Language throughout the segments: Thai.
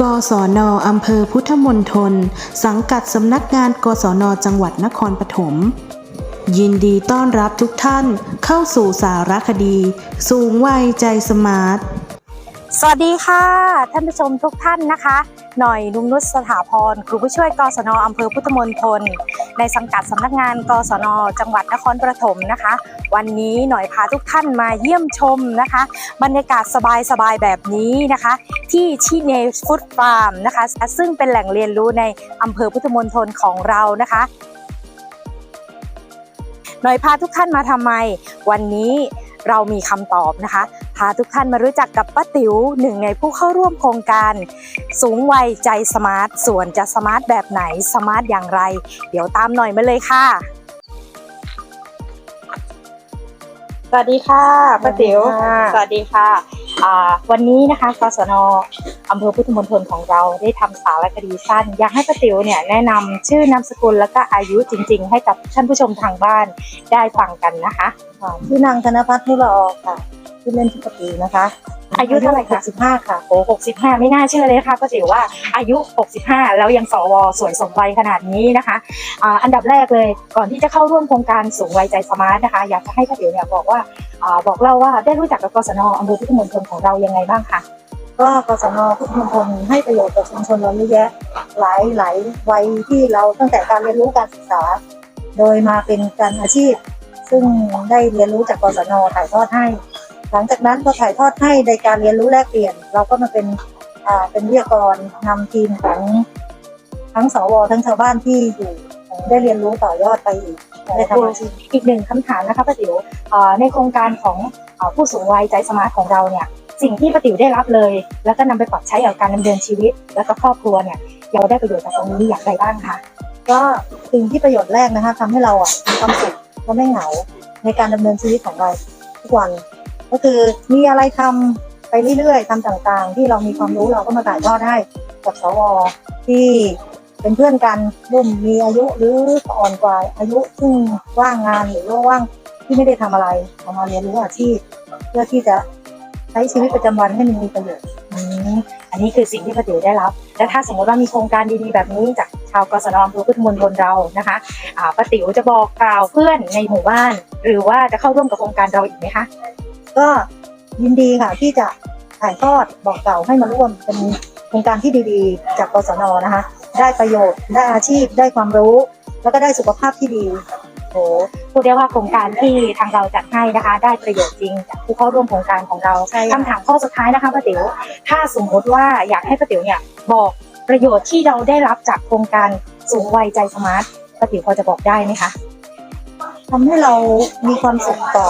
กศนอำเภอพุทธมณฑลสังกัดสำนักงานกศนจังหวัดนครปฐมยินดีต้อนรับทุกท่านเข้าสู่สารคดี สูงวัยใจสมาร์ท สวัสดีค่ะ ท่านผู้ชมทุกท่านนะคะ หน่อยนุ่มนุชสถาพรครูผู้ช่วยกศนอำเภอพุทธมณฑลในสังกัดสำนักงานกศนจังหวัดนครปฐมนะคะ วันนี้หน่อยพาทุกท่านมาเยี่ยมชมนะคะ บรรยากาศสบายๆแบบนี้นะคะ ที่ชิเนฟุตฟาร์มนะคะ ซึ่งเป็นแหล่งเรียนรู้ในอำเภอพุทธมณฑลของเรานะคะหน่อยพาทุกท่านมาทำไม วันนี้เรามีคำตอบนะคะ พาทุกท่านมารู้จักกับป้าติ๋วหนึ่งในผู้เข้าร่วมโครงการ สูงวัยใจสมาร์ท ส่วนจะสมาร์ทแบบไหนสมาร์ทอย่างไร เดี๋ยวตามหน่อยมาเลยค่ะ สวัสดีค่ะป้าติ๋วสวัสดีค่ะอ่าวันนี้นะคะกศนอำเภอพุทธมณฑลของเราได้ทำสารคดีสั้น อยากให้ป้าติ๋วเนี่ยแนะนำชื่อนามสกุลแล้วก็อายุจริง ๆ ให้กับท่านผู้ชมทางบ้านได้ฟังกันนะคะค่ะชื่อนางธนพัฒน์นุละออกค่ะ ชื่อเล่นชื่อปตีนะคะอายุเท่าไหร่คะสิบห้าค่ะโอ้หกสิบห้าไม่น่าเชื่อเลยค่ะป้าติ๋วว่าอายุ 65 แล้วยังสวสวยสมวัยขนาดนี้นะคะอ่าอันดับแรกเลยก่อนที่จะเข้าร่วมโครงการสูงวัยใจสมาร์ทนะคะ อยากจะให้ป้าติ๋วเนี่ยบอกว่าอ่าบอกเล่าว่าได้รู้จักกับกศนอำเภอพุทธมณฑลของเรายังไงบ้างคะก็กศนพุทธมณฑลให้ประโยชน์กับชุมชนเราเยอะแยะหลายหลายวัยที่เราตั้งแต่การเรียนรู้การศึกษา โดยมาเป็นการอาชีพ ซึ่งได้เรียนรู้จากกศนถ่ายทอดให้ หลังจากนั้นพอถ่ายทอดให้ในการเรียนรู้แลกเปลี่ยน เราก็มาเป็นอ่าเป็นวิทยากรนำทีมของทั้งสวทั้งชาวบ้านที่อยู่ได้เรียนรู้ต่อยอดไปอีกได้ทำอาชีพอีกหนึ่งคำถามนะคะป้าติ๋วเอ่อในโครงการของเอ่อผู้สูงวัยใจสมาร์ทของเราเนี่ยสิ่งที่ป้าติ๋วได้รับเลย แล้วก็นำไปปรับใช้กับการดำเนินชีวิต แล้วก็ครอบครัวเนี่ยเราได้ประโยชน์จากตรงนี้อย่างไรบ้างคะก็สิ่งที่ประโยชน์แรกนะคะทำให้เราอะมีความสุขและไม่เหงาในการดำเนินชีวิตของเราทุกวัน ก็คือมีอะไรทำไปเรื่อยๆทำต่างๆ ที่เรามีความรู้เราก็มาถ่ายทอดให้กับสวที่เป็นเพื่อนกันรุ่นมีอายุหรืออ่อนกว่าอายุซึ่งว่างงานหรือว่าว่างที่ไม่ได้ทำอะไรเอามาเรียนรู้อาชีพ เพื่อที่จะใช้ชีวิตประจำวันให้มันมีประโยชน์อันนี้คือสิ่งที่ป้าติ๋วได้รับ และถ้าสมมติว่ามีโครงการดีๆแบบนี้จากชาวกศนอำเภอพุทธมณฑลเรานะคะป้าติ๋วจะบอกกล่าวเพื่อนในหมู่บ้าน หรือว่าจะเข้าร่วมกับโครงการเราอีกไหมคะ ก็ยินดีค่ะที่จะถ่ายทอดบอกกล่าวให้มาร่วมเป็นโครงการที่ดีๆ จากกศนนะคะ ได้ประโยชน์ได้อาชีพได้ความรู้ แล้วก็ได้สุขภาพที่ดีโอ้พูดได้ว่าโครงการที่ทางเราจัดให้นะคะ ได้ประโยชน์จริงจากผู้เข้าร่วมโครงการของเราใช่ค่ะคำถามข้อสุดท้ายนะคะป้าติ๋วถ้าสมมติว่าอยากให้ป้าติ๋วเนี่ยบอกประโยชน์ที่เราได้รับจากโครงการสูงวัยใจสมาร์ทป้าติ๋วพอจะบอกได้ไหมคะทำให้เรามีความสุขต่อ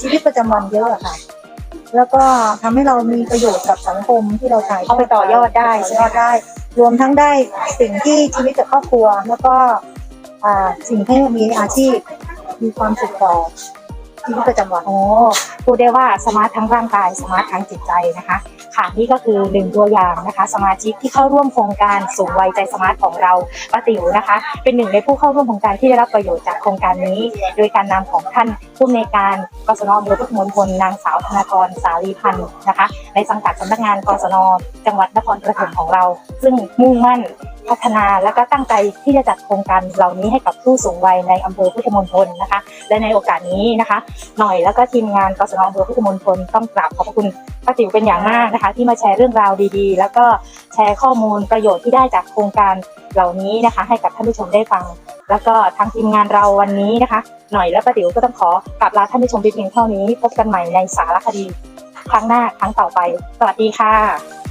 ชีวิตประจำวันเยอะอะค่ะ แล้วก็ทำให้เรามีประโยชน์กับสังคมที่เราถ่ายทเอาไปต่อยอดได้ต่ใช่อไหมยอดได้ รวมทั้งได้สิ่งที่ชีวิตกับครอบครัว แล้วก็อ่าสิ่งที่มีอาชีพมีความสุขต่อ ชีวิตประจำวันโอ้พูดได้ว่าสมาร์ททั้งร่างกายสมาร์ททั้งจิตใจนะคะค่ะนี่ก็คือหนึ่งตัวอย่างนะคะ สมาชิกที่เข้าร่วมโครงการสูงวัยใจสมาร์ทของเราป้าติ๋วนะคะ เป็นหนึ่งในผู้เข้าร่วมโครงการที่ได้รับประโยชน์จากโครงการนี้ โดยการนำของท่านผู้อำนวยการกศนอำเภอพุทธมณฑลนางสาวธนากรสาลีพันธ์นะคะ ในสังกัดสำนักงานกศนจังหวัดนครปฐมของเรา ซึ่งมุ่งมั่น พัฒนาและก็ตั้งใจที่จะจัดโครงการเหล่านี้ให้กับผู้สูงวัยในอำเภอพุทธมณฑลนะคะ และในโอกาสนี้นะคะ หน่อยแล้วก็ทีมงานกศนอำเภอพุทธมณฑลต้องกราบขอบพระคุณป้าติ๋วเป็นอย่างมากนะคะ ที่มาแชร์เรื่องราวดีๆ แล้วก็แชร์ข้อมูลประโยชน์ที่ได้จากโครงการเหล่านี้นะคะ ให้กับท่านผู้ชมได้ฟัง แล้วก็ทางทีมงานเราวันนี้นะคะ หน่อยและป้าติ๋วก็ต้องขอกราบลาท่านผู้ชมไปเพียงเท่านี้ พบกันใหม่ในสารคดีครั้งหน้าครั้งต่อไป สวัสดีค่ะ